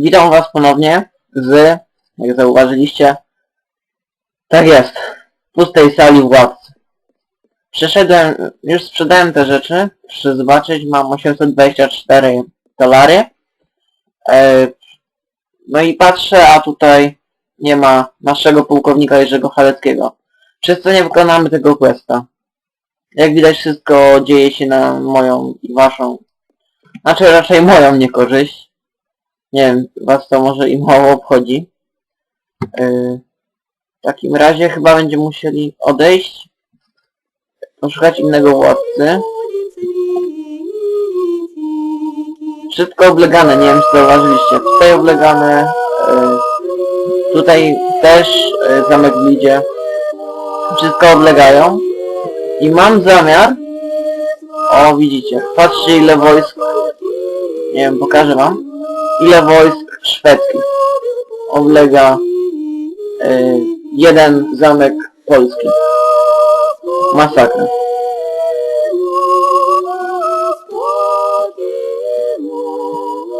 Witam was ponownie z, jak zauważyliście, tak jest, pustej sali władcy. Przeszedłem, już sprzedałem te rzeczy, proszę zobaczyć, mam 824 dolary. E, no i patrzę, a tutaj nie ma naszego pułkownika Jerzego Haleckiego. Przez co nie wykonamy tego questa. Jak widać wszystko dzieje się na moją i waszą, znaczy raczej moją niekorzyść. Nie wiem, was to może i mało obchodzi. Yy, w takim razie chyba będziemy musieli odejść, poszukać innego władcy. Wszystko oblegane, nie wiem czy zauważyliście. Tutaj oblegane, yy, tutaj też yy, zamek w. Wszystko oblegają. I mam zamiar... O, widzicie. Patrzcie ile wojsk... Nie wiem, pokażę wam. Ile wojsk szwedzkich oblega y, jeden zamek polski. Masakra.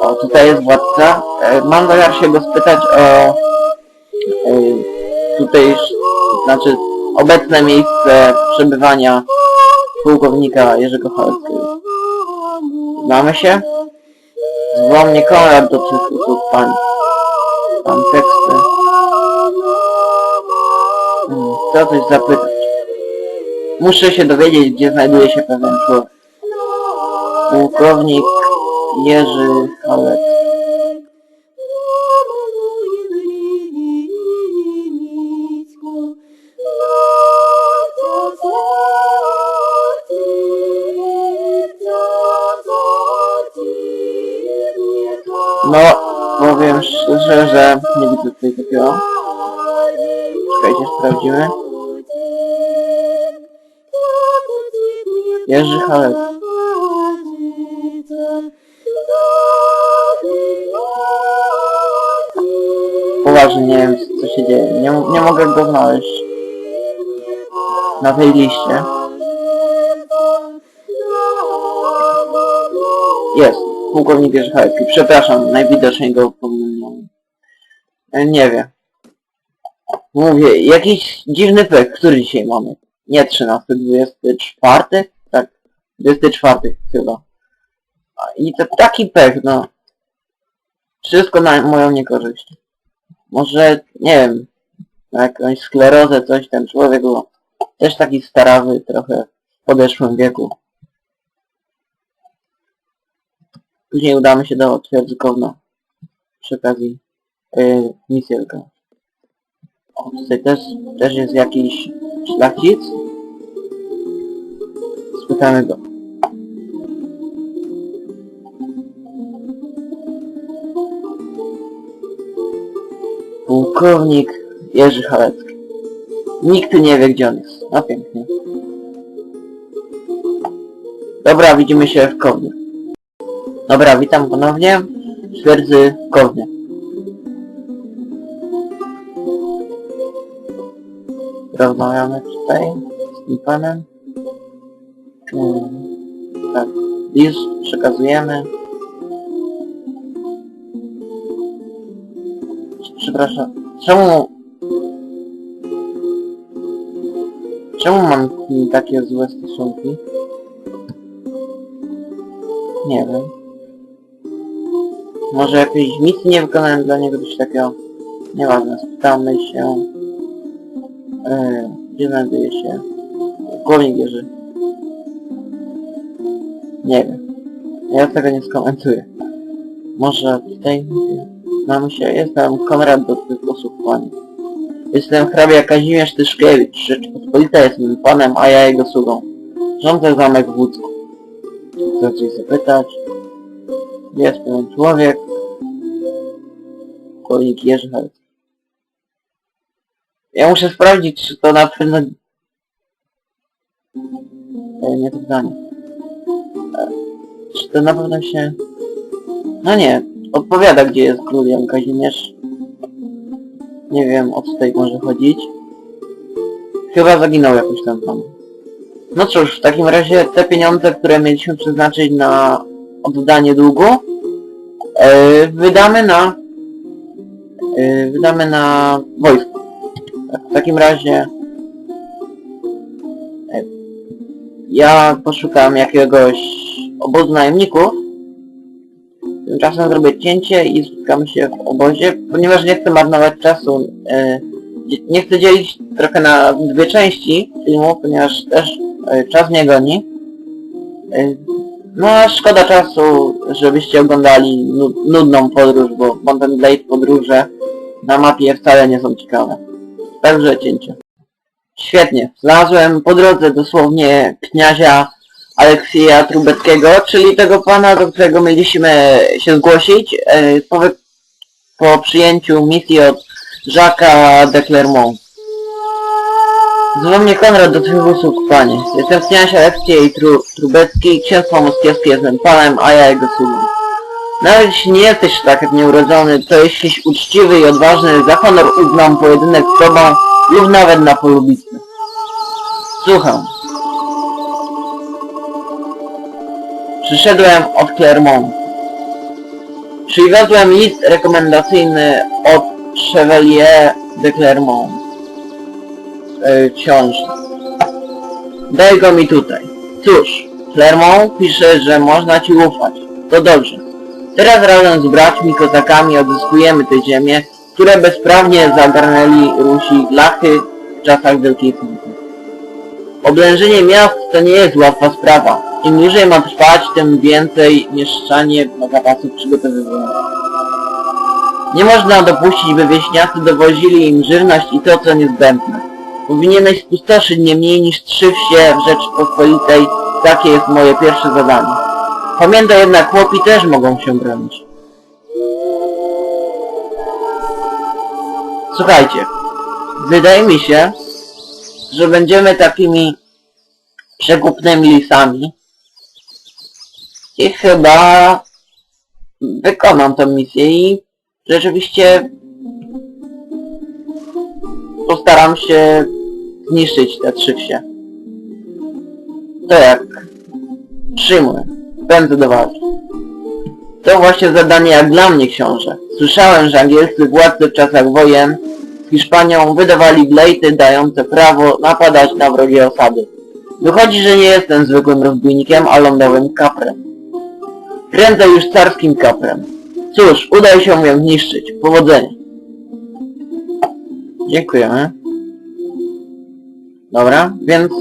O, tutaj jest władca. E, mam zamiar się go spytać o e, tutaj, znaczy obecne miejsce przebywania pułkownika Jerzego Haleckiego. Znamy się? Zwoł mnie Konrad do przysługów pan. Pan teksty. Hmm, Chcę coś zapytać. Muszę się dowiedzieć, gdzie znajduje się pewien człowiek. Pułkownik Jerzy Halecki. No, powiem szczerze, że nie widzę tutaj takiego. Czekajcie, sprawdzimy. Jerzy Halecki. Poważnie nie wiem, co się dzieje. Nie, nie mogę go znaleźć. Na tej liście. Jest. Pułkownik Halecki. Przepraszam, najwidoczniej go pomyliłem. E, Nie wiem. Mówię, jakiś dziwny pek, który dzisiaj mamy? Nie 13, 24? Tak, 24 chyba. I to taki pech, no. Wszystko na moją niekorzyść. Może, nie wiem, na jakąś sklerozę, coś ten człowiek był też taki starawy, trochę w podeszłym wieku. Później udamy się do twierdzy Kowno przy okazji yy. O, tutaj też, też jest jakiś szlachcic. Spytamy go. Pułkownik Jerzy Halecki. Nikt nie wie gdzie on jest. No pięknie. Dobra, widzimy się w Kownie. Dobra, witam ponownie twierdzy Kownie. Rozmawiamy tutaj z tym panem. Hmm, tak, list przekazujemy. Przepraszam, czemu... Czemu mam takie złe stosunki? Nie wiem. Może jakiejś misji nie wykonałem dla niego coś takiego. Nieważne, spytamy się. Yy, gdzie znajduje się? Głownik Jerzy. Nie wiem. Ja tego nie skomentuję. Może tutaj mamy się, jestem Konrad do tych posłuchwań. Jestem hrabia Kazimierz Tyszkiewicz. Rzeczpospolita jest moim panem, a ja jego sługą. Rządzę zamek w Łódzku. Chcę coś zapytać. Jest pewien człowiek. Pułkownik Jerzy. Ja muszę sprawdzić, czy to na pewno... E, nie to zdanie. E, czy to na pewno się... No nie, odpowiada gdzie jest Jan Kazimierz. Nie wiem o co tutaj może chodzić. Chyba zaginął jakoś tam pan. No cóż, w takim razie te pieniądze, które mieliśmy przeznaczyć na oddanie długu, e, wydamy na yy, wydamy na wojsko. Tak, w takim razie yy, ja poszukam jakiegoś obozu najemników. Tymczasem zrobię cięcie i spotkamy się w obozie, ponieważ nie chcę marnować czasu. Nie chcę dzielić trochę na dwie części filmu, ponieważ też czas mnie goni. No szkoda czasu, żebyście oglądali nu- nudną podróż, bo Mountain Blade podróże na mapie wcale nie są ciekawe. Także cięcie. Świetnie. Znalazłem po drodze dosłownie kniazia Aleksieja Trubeckiego, czyli tego pana, do którego mieliśmy się zgłosić e, po, po przyjęciu misji od Jacques'a de Clermont. Mnie Konrad do twych usług, panie. Jestem kniaź Aleksiej Tru Trubecki, księstwo moskiewskie jest mym panem, a ja jego sługą. Nawet jeśli nie jesteś szlachetnie urodzony, to jesteś uczciwy i odważny, za honor uznam pojedynek z tobą lub nawet na polu bitwy. Słucham. Przyszedłem od Clermont. Przywiozłem list rekomendacyjny od Chevalier de Clermont. Yy, książę. Daj go mi tutaj. Cóż, Clermont pisze, że można ci ufać. To dobrze. Teraz razem z braćmi kozakami odzyskujemy te ziemie, które bezprawnie zagarnęli Rusi Lachy w czasach Wielkiej Knizy. Oblężenie miast to nie jest łatwa sprawa. Im dłużej ma trwać, tym więcej mieszczanie ma zapasów przygotowywania. Nie można dopuścić, by wieśniacy dowozili im żywność i to, co niezbędne. Powinieneś spustoszyć nie mniej niż trzy wsie w Rzeczypospolitej. Takie jest moje pierwsze zadanie. Pamiętaj jednak, chłopi też mogą się bronić. Słuchajcie, wydaje mi się, że będziemy takimi przekupnymi lisami i chyba wykonam tę misję i rzeczywiście postaram się zniszczyć te trzy wsie. To jak? Przyjmuję. Pędzę do walki. To właśnie zadanie jak dla mnie, książę. Słyszałem, że angielscy władcy w czasach wojen z Hiszpanią wydawali glejty dające prawo napadać na wrogie osady. Wychodzi, że nie jestem zwykłym rozbójnikiem, a lądowym kaprem. Prędzej już carskim kaprem. Cóż, udaje się ją zniszczyć. Powodzenia. Dziękujemy. Dobra, więc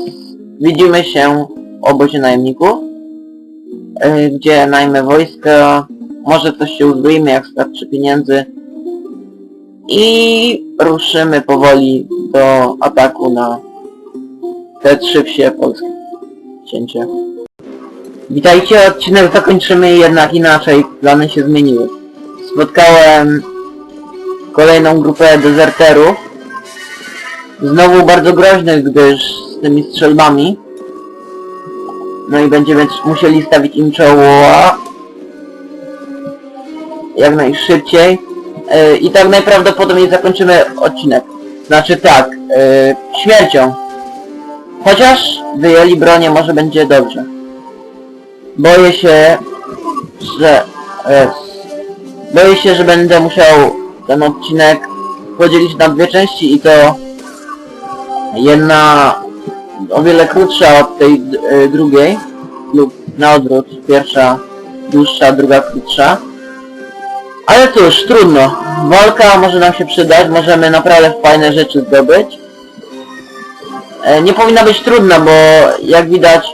widzimy się w obozie najemników, yy, gdzie najmę wojska, może coś się uzbroimy jak starczy pieniędzy i ruszymy powoli do ataku na te trzy wsie polskie. Cięcie. Witajcie, odcinek zakończymy jednak inaczej, plany się zmieniły. Spotkałem kolejną grupę dezerterów, znowu bardzo groźnych, gdyż z tymi strzelbami. No i będziemy musieli stawić im czoła jak najszybciej. Yy, I tak najprawdopodobniej zakończymy odcinek. Znaczy tak, yy, śmiercią. Chociaż wyjęli bronię, może będzie dobrze. Boję się, że... Jest. Boję się, że będę musiał ten odcinek podzielić na dwie części i to jedna o wiele krótsza od tej y, drugiej lub na odwrót, pierwsza dłuższa, druga krótsza. Ale cóż, trudno. Walka może nam się przydać, możemy naprawdę fajne rzeczy zdobyć. E, nie powinna być trudna, bo jak widać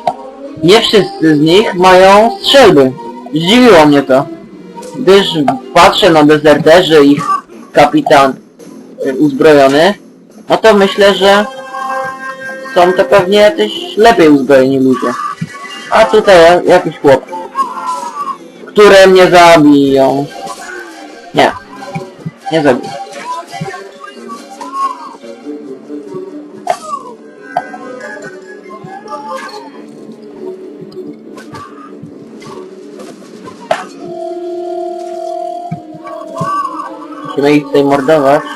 nie wszyscy z nich mają strzelby. Zdziwiło mnie to. Gdyż patrzę na dezerterzy, ich kapitan y, uzbrojony, no to myślę, że są to pewnie jacyś lepiej uzbrojeni ludzie. A tutaj jakiś chłop, które mnie zabiją. Nie, nie zabiję. Musimy ich tutaj mordować.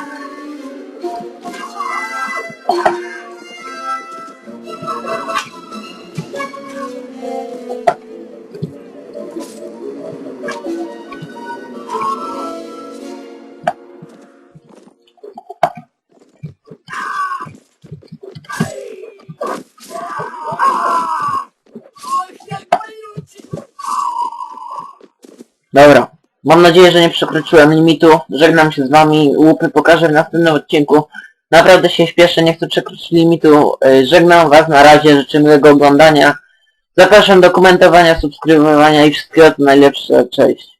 Dobra. Mam nadzieję, że nie przekroczyłem limitu. Żegnam się z wami. Łupy pokażę w następnym odcinku. Naprawdę się śpieszę, nie chcę przekroczyć limitu. Y, Żegnam was na razie, życzę miłego oglądania. Zapraszam do komentowania, subskrybowania i wszystkiego co najlepsze. Cześć.